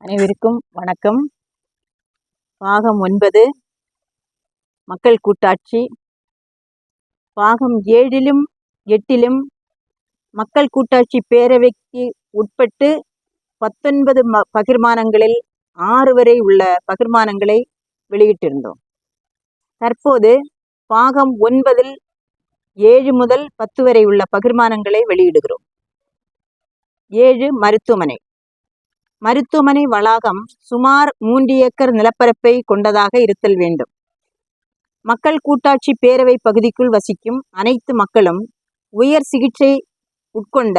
அனைவருக்கும் வணக்கம். பாகம் ஒன்பது மக்கள் கூட்டாட்சி. பாகம் ஏழிலும் எட்டிலும் மக்கள் கூட்டாட்சி பேரவைக்கு உட்பட்டு பத்தொன்பது ம பகிர்மானங்களில் ஆறு வரை உள்ள பகிர்மானங்களை வெளியிட்டிருந்தோம். தற்போது பாகம் ஒன்பதில் ஏழு முதல் பத்து வரை உள்ள பகிர்மானங்களை வெளியிடுகிறோம். ஏழு மருத்துவமனை. மருத்துவமனை வளாகம் சுமார் மூன்று ஏக்கர் நிலப்பரப்பை கொண்டதாக இருத்தல் வேண்டும். மக்கள் கூட்டாட்சி பேரவை பகுதிக்குள் வசிக்கும் அனைத்து மக்களும் உயர் சிகிச்சை உட்கொண்ட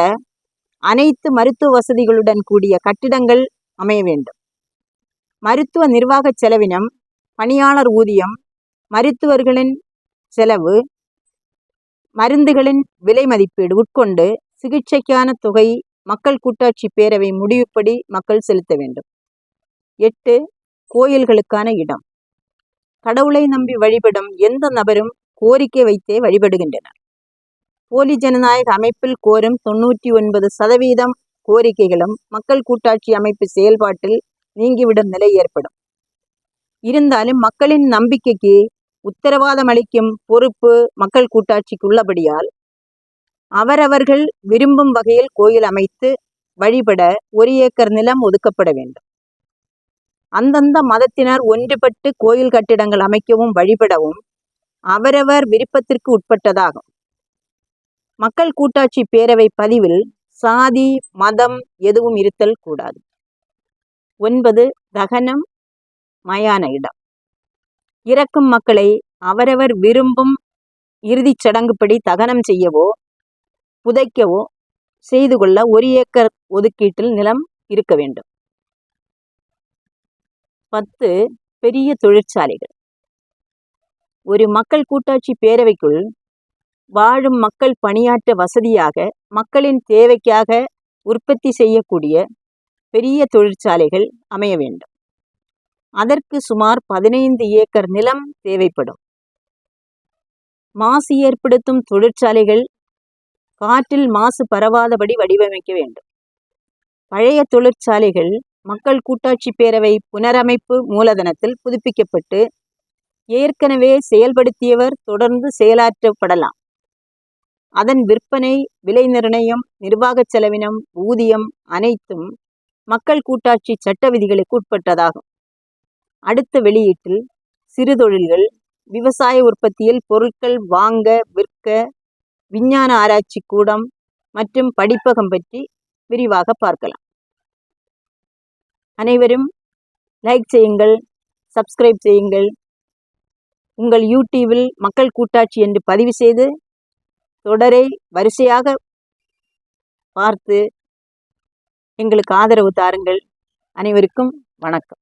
அனைத்து மருத்துவ வசதிகளுடன் கூடிய கட்டிடங்கள் அமைய வேண்டும். மருத்துவ நிர்வாக செலவினம் பணியாளர் ஊதியம் மருத்துவர்களின் செலவு மருந்துகளின் விலை மதிப்பீடு உட்கொண்டு சிகிச்சைக்கான தொகை மக்கள் கூட்டாட்சி பேரவை முடிவுப்படி மக்கள் செலுத்த வேண்டும். எட்டு கோயில்களுக்கான இடம். கடவுளை நம்பி வழிபடும் எந்த நபரும் கோரிக்கை வைத்தே வழிபடுகின்றனர். போலி ஜனநாயக அமைப்பில் கோரும் தொன்னூற்றி ஒன்பது சதவீதம் கோரிக்கைகளும் மக்கள் கூட்டாட்சி அமைப்பு செயல்பாட்டில் நீங்கிவிடும் நிலை ஏற்படும். இருந்தாலும் மக்களின் நம்பிக்கைக்கு உத்தரவாதம் அளிக்கும் பொறுப்பு மக்கள் கூட்டாட்சிக்கு உள்ளபடியால் அவரவர்கள் விரும்பும் வகையில் கோயில் அமைத்து வழிபட ஒரு ஏக்கர் நிலம் ஒதுக்கப்பட வேண்டும். அந்தந்த மதத்தினர் ஒன்றுபட்டு கோயில் கட்டிடங்கள் அமைக்கவும் வழிபடவும் அவரவர் விருப்பத்திற்கு உட்பட்டதாகும். மக்கள் கூட்டாட்சி பேரவை பதிவில் சாதி மதம் எதுவும் இருத்தல் கூடாது. ஒன்பது தகனம் மயான இடம். இறக்கும் மக்களை அவரவர் விரும்பும் இறுதிச் சடங்குப்படி தகனம் செய்யவோ புதைக்கவோ செய்து கொள்ள ஒரு ஏக்கர் ஒதுக்கீட்டில் நிலம் இருக்க வேண்டும். பத்து பெரிய தொழிற்சாலைகள். ஒரு மக்கள் கூட்டாட்சி பேரவைக்குள் வாழும் மக்கள் பணியாற்ற வசதியாக மக்களின் தேவைக்காக உற்பத்தி செய்யக்கூடிய பெரிய தொழிற்சாலைகள் அமைய வேண்டும். அதற்கு சுமார் பதினைந்து ஏக்கர் நிலம் தேவைப்படும். மாசு ஏற்படுத்தும் தொழிற்சாலைகள் காற்றில் மாசு பரவாதபடி வடிவமைக்க வேண்டும். பழைய தொழிற்சாலைகள் மக்கள் கூட்டாட்சி பேரவை புனரமைப்பு மூலதனத்தில் புதுப்பிக்கப்பட்டு ஏற்கனவே செயல்படுத்தியவர் தொடர்ந்து செயலாற்றப்படலாம். அதன் விற்பனை விலை நிர்ணயம் நிர்வாகச் செலவினம் ஊதியம் அனைத்தும் மக்கள் கூட்டாட்சி சட்ட விதிகளுக்கு உட்பட்டதாகும். அடுத்த வெளியீட்டில் சிறு தொழில்கள் விவசாய உற்பத்தியில் பொருட்கள் வாங்க விற்க விஞ்ஞான ஆராய்ச்சி கூடம் மற்றும் படிப்பகம் பற்றி விரிவாக பார்க்கலாம். அனைவரும் லைக் செய்யுங்கள் சப்ஸ்கிரைப் செய்யுங்கள். உங்கள் யூடியூபில் மக்கள் கூட்டாட்சி என்று பதிவு செய்து தொடரை வரிசையாக பார்த்து எங்களுக்கு ஆதரவு தாருங்கள். அனைவருக்கும் வணக்கம்.